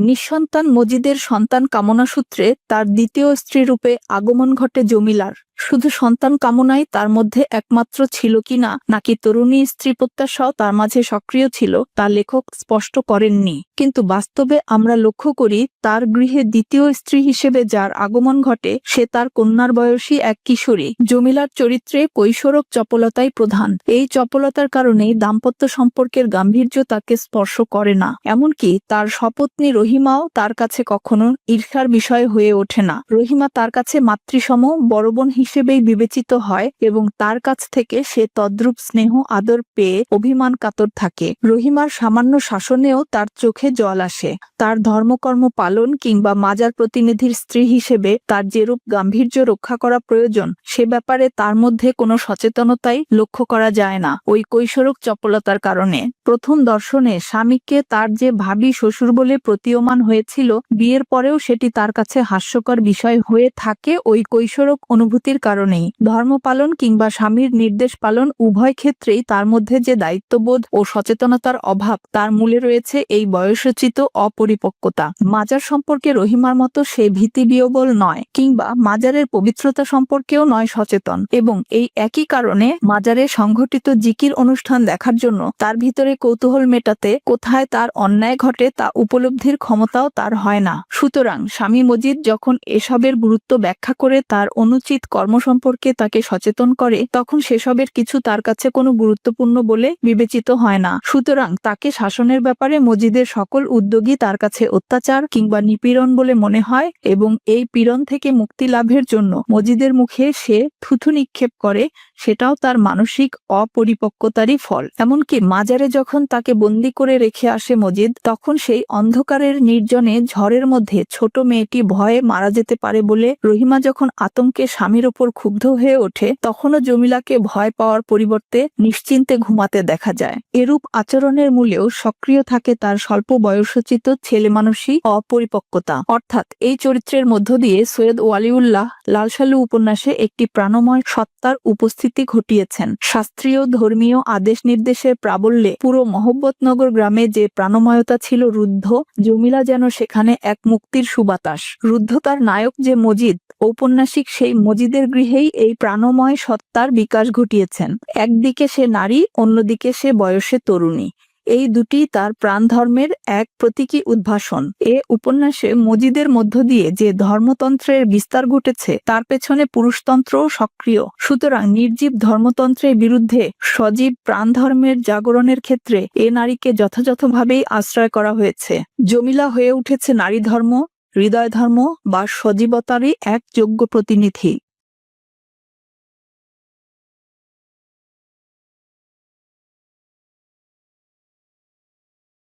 নিঃসন্তান মজিদের সন্তান কামনা সূত্রে তার দ্বিতীয় স্ত্রী রূপে আগমন ঘটে জমিলার। শুধু সন্তান কামনাই তার মধ্যে একমাত্র ছিল কিনা নাকি তরুণী স্ত্রী প্রত্যাশাও তার মাঝে সক্রিয় ছিল, তা লেখক স্পষ্ট করেননি। কিন্তু বাস্তবে আমরা লক্ষ্য করি, তার গৃহে দ্বিতীয় স্ত্রী হিসেবে যার আগমন ঘটে, সে তার কন্যার বয়সী এক কিশোরী। জমিলার চরিত্রে কৈশোরক চপলতাই প্রধান। এই চপলতার কারণেই দাম্পত্য সম্পর্কের গাম্ভীর্য তাকে স্পর্শ করে না। এমনকি তার সপত্নী রহিমাও তার কাছে কখনো ঈর্ষার বিষয় হয়ে ওঠে না। রহিমা তার কাছে মাতৃসম, বড় বোন হিসেবেই বিবেচিত হয় এবং তার কাছ থেকে সে তদ্রূপ স্নেহ, আদর পেয়ে অভিমান কাতর থাকে। রহিমার সামান্য শাসনেও তার চোখে জল আসে। তার ধর্মকর্ম পালন কিংবা মাজার প্রতিনিধির স্ত্রী হিসেবে তার যেরূপ গাম্ভীর্য রক্ষা করা প্রয়োজন, সে ব্যাপারে তার মধ্যে কোনো সচেতনতাই লক্ষ্য করা যায় না, ওই কৈশোরক চপলতার কারণে। প্রথম দর্শনে স্বামীকে তার যে ভাবি শ্বশুর বলে প্রতীয়মান হয়েছিল, বিয়ের পরেও সেটি তার কাছে হাস্যকর বিষয় হয়ে থাকে, ওই কৈশোরক অনুভূতির কারণেই ধর্ম পালন কিংবা স্বামীর নির্দেশ পালন উভয় ক্ষেত্রেই তার মধ্যে যে দায়িত্ববোধ ও সচেতনতার অভাব, তার মূলে রয়েছে এই বয়সোচিত অপরিপক্কতা। মাজার সম্পর্কে রহিমার মতো সে ভীতি বিয়বল নয় কিংবা মাজারের পবিত্রতা সম্পর্কেও নয় সচেতন এবং এই একই কারণে মাজারে সংঘটিত জিকির অনুষ্ঠান দেখার জন্য তার ভিতরে কৌতূহল মেটাতে কোথায় তার অন্যায় ঘটে তা উপলব্ধির ক্ষমতাও তার হয় না। সুতরাং স্বামী মজিদ যখন এসবের গুরুত্ব ব্যাখ্যা করে তার অনুচিত কর্ম সম্পর্কে তাকে সচেতন করে, তখন সেসবের কিছু তার কাছে কোনো গুরুত্বপূর্ণ বলে বিবেচিত হয় না। সুতরাং তাকে শাসনের ব্যাপারে মজিদের সকল উদ্যোগই তার কাছে অত্যাচার কিংবা নিপীড়ন বলে মনে হয় এবং এই পীড়ন থেকে মুক্তি লাভের জন্য মজিদের মুখে সে থুথু নিক্ষেপ করে, সেটাও তার মানসিক অপরিপক্কতারই ফল। এমনকি মাজারে যখন তাকে বন্দি করে রেখে আসে মজিদ, তখন সেই অন্ধকারের নির্জনে ঝড়ের মধ্যে ছোট মেয়েটি ভয়ে মারা যেতে পারে বলে রহিমা যখন আতঙ্কে স্বামীর ওপর ক্ষুব্ধ হয়ে ওঠে, তখনও জমিলাকে ভয় পাওয়ার পরিবর্তে নিশ্চিন্তে ঘুমাতে দেখা যায়। এরূপ আচরণের মূলেও সক্রিয় থাকে তার স্বল্প বয়সোচিত ছেলে মানুষই অপরিপক্কতা। অর্থাৎ এই চরিত্রের মধ্য দিয়ে সৈয়দ ওয়ালিউল্লাহ লালসালু উপন্যাসে একটি প্রাণময় সত্তার উপস্থিতি ঘটিয়েছেন। শাস্ত্রীয় ধর্মীয় আদেশ নির্দেশের প্রাবল্যে পুরো মহব্বতনগর গ্রামে যে প্রাণময়তা ছিল রুদ্ধ, জমিলা যেন সেখানে এক মুক্তির সুবাতাস। রুদ্ধ তার নায়ক যে মজিদ ঔপন্যাসিক সেই মজিদের গৃহেই এই প্রাণময় সত্তার বিকাশ ঘটিয়েছেন। একদিকে সে নারী, অন্যদিকে সে বয়সে তরুণী। এই দুটি তার প্রাণ ধর্মের এক প্রতীকী উদ্ভাসন। এ উপন্যাসে মজিদের মধ্য দিয়ে যে ধর্মতন্ত্রের বিস্তার ঘটেছে, তার পেছনে পুরুষতন্ত্রও সক্রিয়। সুতরাং নির্জীব ধর্মতন্ত্রের বিরুদ্ধে সজীব প্রাণ ধর্মের জাগরণের ক্ষেত্রে এ নারীকে যথাযথভাবেই আশ্রয় করা হয়েছে। জমিলা হয়ে উঠেছে নারী ধর্ম হৃদয় ধর্ম বা সজীবতারই এক যোগ্য প্রতিনিধি।